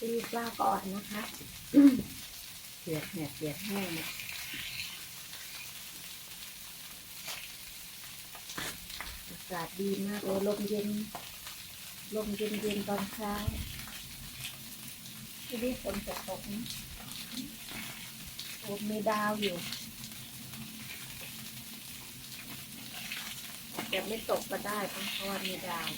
ตีปลาก่อนนะคะเปียกเนี่ยเปียกแห้งเนี่ยอากาศดีมากเลยลมเย็น ลมเย็นเย็นๆตอนเช้าที่นี่ฝนจะตกนะโอ้มีดาวอยู่อาจจะไม่ตกก็ได้เพราะว่ามีดาว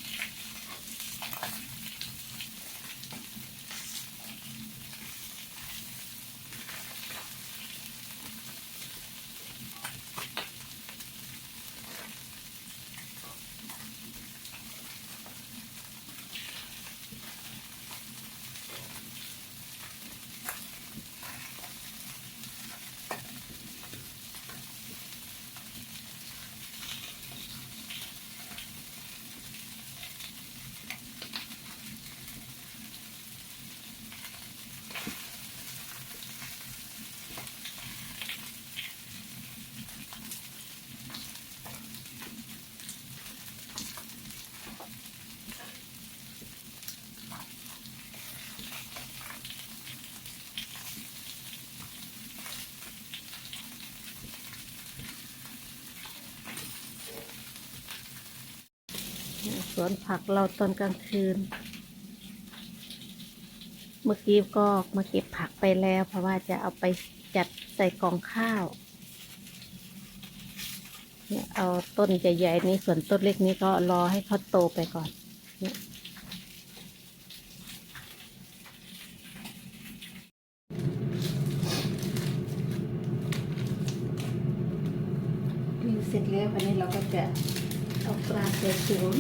สวนผักเราตอนกลางคืน เมื่อกี้ก็มาเก็บผักไปแล้ว เพราะว่าจะเอาไปจัดใส่กล่องข้าวเนี่ยเอาต้นใหญ่ๆนี้ส่วนต้นเล็กนี้ก็รอให้เขาโตไปก่อนเนี่ยนี่เสร็จแล้ววันนี้เราก็จะ เอาปลาใส่ถุง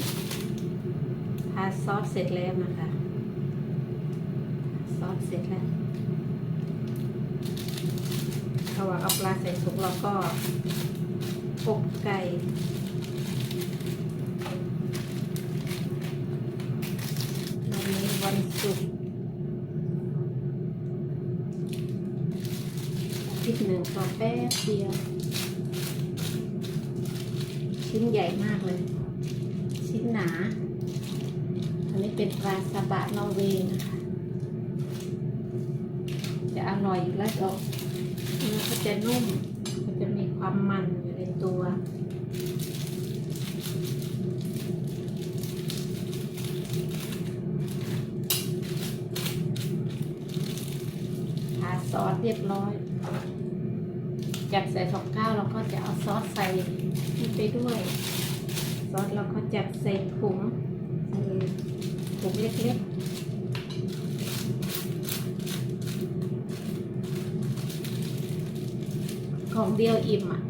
ทาซอสเสร็จแล้วนะคะซอสเสร็จแล้วระหว่างเอาปลาใส่ถุงเราก็อบไก่วันนี้วันศุกร์อาทิตย์หนึ่งก็แป๊บเดียว ชิ้นใหญ่มากเลย ชิ้นหนา อันนี้เป็นปลาซาบะนอร์เวย์นะคะ จะอร่อยแล้วก็เนื้อก็จะนุ่มมันจะมีความมันอยู่ในตัวทาซอสเรียบร้อยจากใส่ของข้าวเราก็จะเอาซอสใส่ ไปด้วย ซอสเราก็จัดใส่ถุงเออถุงเล็กๆของเดียวอิ่มอะ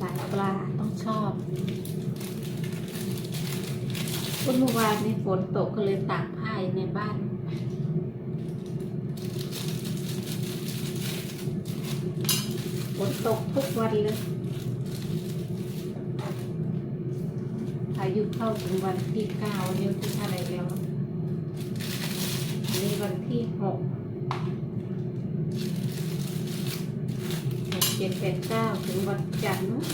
สายปลาต้องชอบวันเมื่อวานนี้ฝนตกก็เลยตากผ้าในบ้าน ฝนตกทุกวันเลย อายุเข้าถึงวันที่เก้าวันนี้วันที่าไหรแล้วนี่วันที่หกหกเจ็ดแปดเก้าถึงวันจันทร์นู้น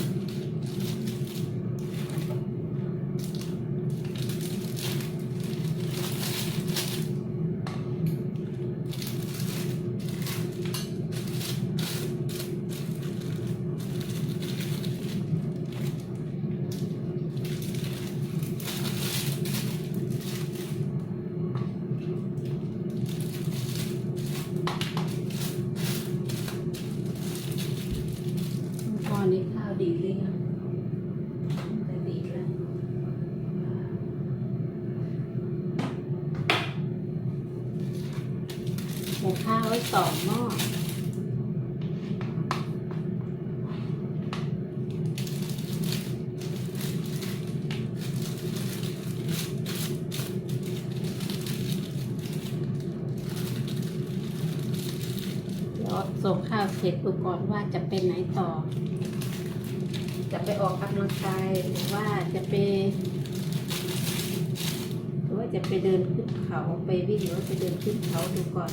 พอนี้ข้าวดีหรือยังแต่ดีแล้ว หมูข้าวไว้สองหม้อเดี๋ยวส่งข้าวเสร็จดูก่อนว่าจะเป็นไหนต่อ จะไปออกกำลังกายหรือว่าจะไปหรือว่าจะไปเดินขึ้นเขาไปวิ่งหรือว่าเดินขึ้นเขาดูก่อน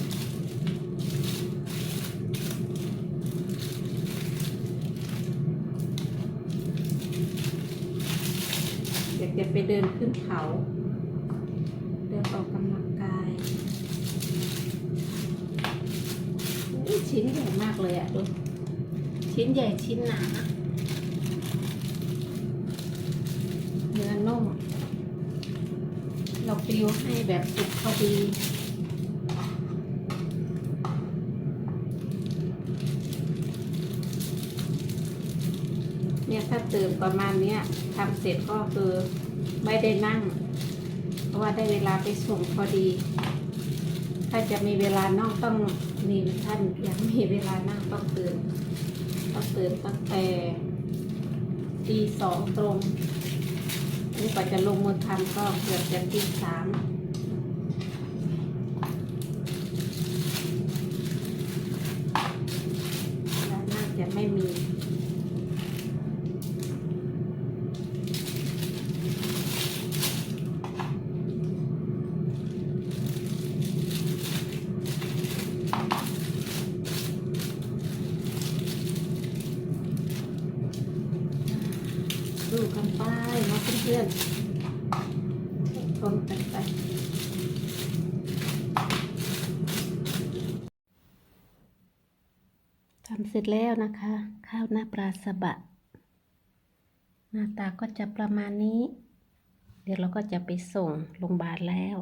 จะไปเดินขึ้นเขา เดินออกกำลังกายชิ้นใหญ่มากเลยอะดูชิ้นใหญ่ชิ้นหนาเนื้อนุ่มเราปิวให้แบบสุกพอดีเนี่ยถ้าเติมประมาณเนี้ยทำเสร็จก็คือ ไม่ได้นั่ง เพราะว่าได้เวลาไปส่งพอดี ถ้าจะมีเวลานั่งต้องมีท่านอยากมีเวลานั่งต้องตื่นต้องตื่นตั้งแต่ตีสองตรงนี่กว่าจะลงมือทำก็เกือบจะตีสามเวลานั่งจะไม่มี ดูกันไปนะเพื่อนๆชมกันไปทำเสร็จแล้วนะคะ ข้าวหน้าปลาสบะ หน้าตาก็จะประมาณนี้ เดี๋ยวเราก็จะไปส่งโรงพยาบาลแล้ว